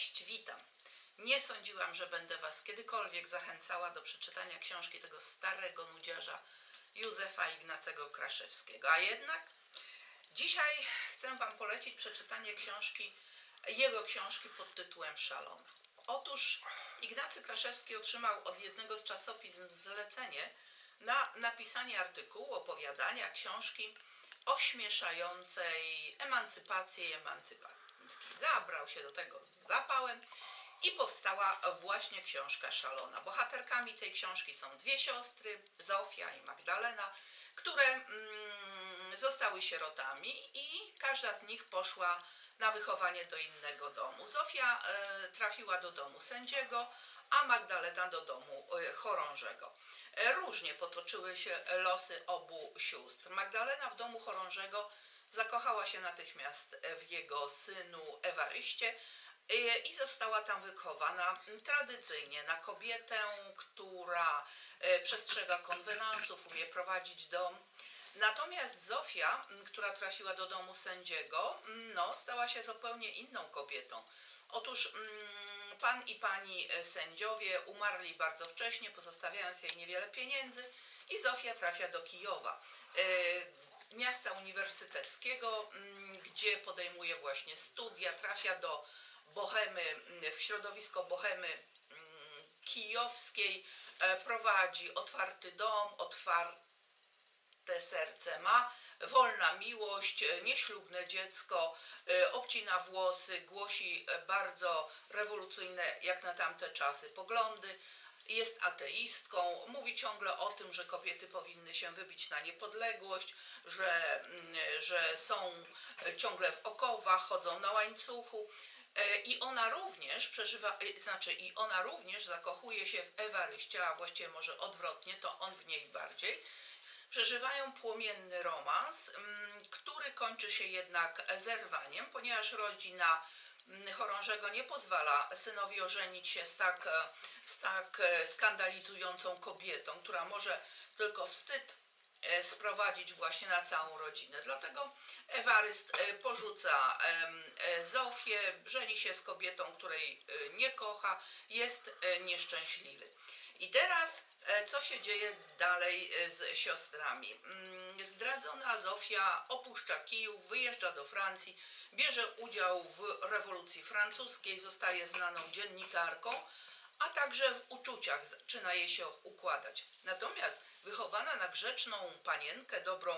Cześć, witam. Nie sądziłam, że będę Was kiedykolwiek zachęcała do przeczytania książki tego starego nudziarza Józefa Ignacego Kraszewskiego. A jednak dzisiaj chcę Wam polecić przeczytanie książki, jego książki pod tytułem Szalona. Otóż Ignacy Kraszewski otrzymał od jednego z czasopism zlecenie na napisanie artykułu, opowiadania, książki ośmieszającej emancypację i emancypantki. Zabrał się do tego z zapałem i powstała właśnie książka Szalona. Bohaterkami tej książki są dwie siostry, Zofia i Magdalena, które mm, zostały sierotami i każda z nich poszła na wychowanie do innego domu. Zofia e, trafiła do domu sędziego, a Magdalena do domu e, chorążego. E, Różnie potoczyły się losy obu sióstr. Magdalena w domu chorążego zakochała się natychmiast w jego synu Ewaryście e, i została tam wychowana tradycyjnie na kobietę, która e, przestrzega konwenansów, umie prowadzić dom. Natomiast Zofia, która trafiła do domu sędziego, no, stała się zupełnie inną kobietą. Otóż mm, pan i pani e, sędziowie umarli bardzo wcześnie, pozostawiając jej niewiele pieniędzy i Zofia trafia do Kijowa, miasta uniwersyteckiego, mm, gdzie podejmuje właśnie studia, trafia do Bohemy, mm, w środowisko Bohemy mm, kijowskiej, e, prowadzi otwarty dom, otwarty te serce ma, wolna miłość, e, nieślubne dziecko, e, obcina włosy, głosi bardzo rewolucyjne jak na tamte czasy poglądy, jest ateistką, mówi ciągle o tym, że kobiety powinny się wybić na niepodległość, że, mm, że są ciągle w okowach, chodzą na łańcuchu. E, I ona również przeżywa, e, znaczy i ona również zakochuje się w Ewaryście, a właściwie może odwrotnie, to on w niej bardziej przeżywają płomienny romans, mm, który kończy się jednak zerwaniem, ponieważ rodzina chorążego nie pozwala synowi ożenić się z tak, e, z tak e, skandalizującą kobietą, która może tylko wstyd e, sprowadzić właśnie na całą rodzinę. Dlatego Ewaryst porzuca Zofię, żeni się z kobietą, której nie kocha, jest nieszczęśliwy. I teraz co się dzieje dalej e, z siostrami? Mm, Zdradzona Zofia opuszcza Kijów, wyjeżdża do Francji, bierze udział w rewolucji francuskiej, zostaje znaną dziennikarką, a także w uczuciach zaczyna jej się układać. Natomiast wychowana na grzeczną panienkę, dobrą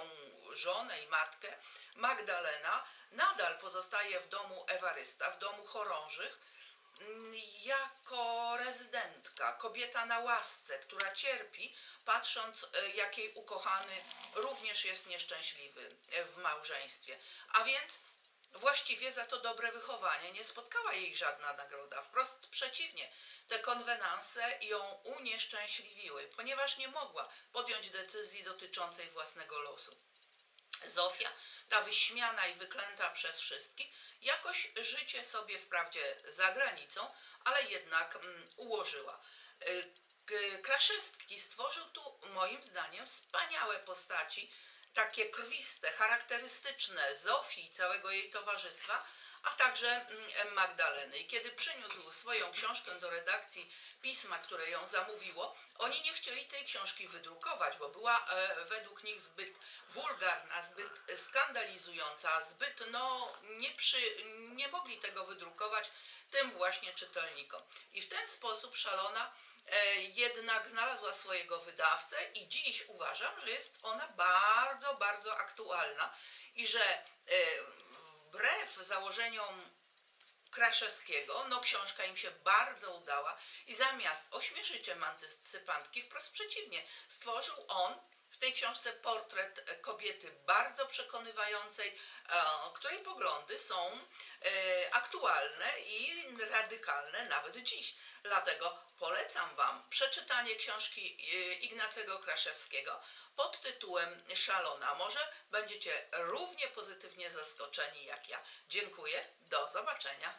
żonę i matkę, Magdalena nadal pozostaje w domu Ewarysta, w domu chorążych, jako rezydentka, kobieta na łasce, która cierpi, patrząc, e, jak jej ukochany również jest nieszczęśliwy e, w małżeństwie. A więc właściwie za to dobre wychowanie nie spotkała jej żadna nagroda. Wprost przeciwnie, te konwenanse ją unieszczęśliwiły, ponieważ nie mogła podjąć decyzji dotyczącej własnego losu. Zofia, ta wyśmiana i wyklęta przez wszystkich, jakoś życie sobie wprawdzie za granicą, ale jednak mm, ułożyła. K- Kraszewski stworzył tu, moim zdaniem, wspaniałe postaci, takie krwiste, charakterystyczne Zofii i całego jej towarzystwa, a także mm, Magdaleny. I kiedy przyniósł swoją książkę do redakcji pisma, które ją zamówiło, oni nie chcieli tej książki wydrukować, bo była e, według nich zbyt wulgarna, zbyt skandalizująca, zbyt, no, nie, przy, nie mogli tego wydrukować tym właśnie czytelnikom. I w ten sposób szalona e, jednak znalazła swojego wydawcę i dziś uważam, że jest ona bardzo, bardzo aktualna i że e, wbrew założeniom Kraszewskiego, no książka im się bardzo udała i zamiast ośmieszyć emancypantki, wprost przeciwnie, stworzył on w tej książce portret kobiety bardzo przekonywającej, e, której poglądy są e, aktualne i radykalne nawet dziś. Dlatego polecam Wam przeczytanie książki e, Ignacego Kraszewskiego pod tytułem Szalona. Może będziecie równie pozytywnie zaskoczeni jak ja. Dziękuję, do zobaczenia.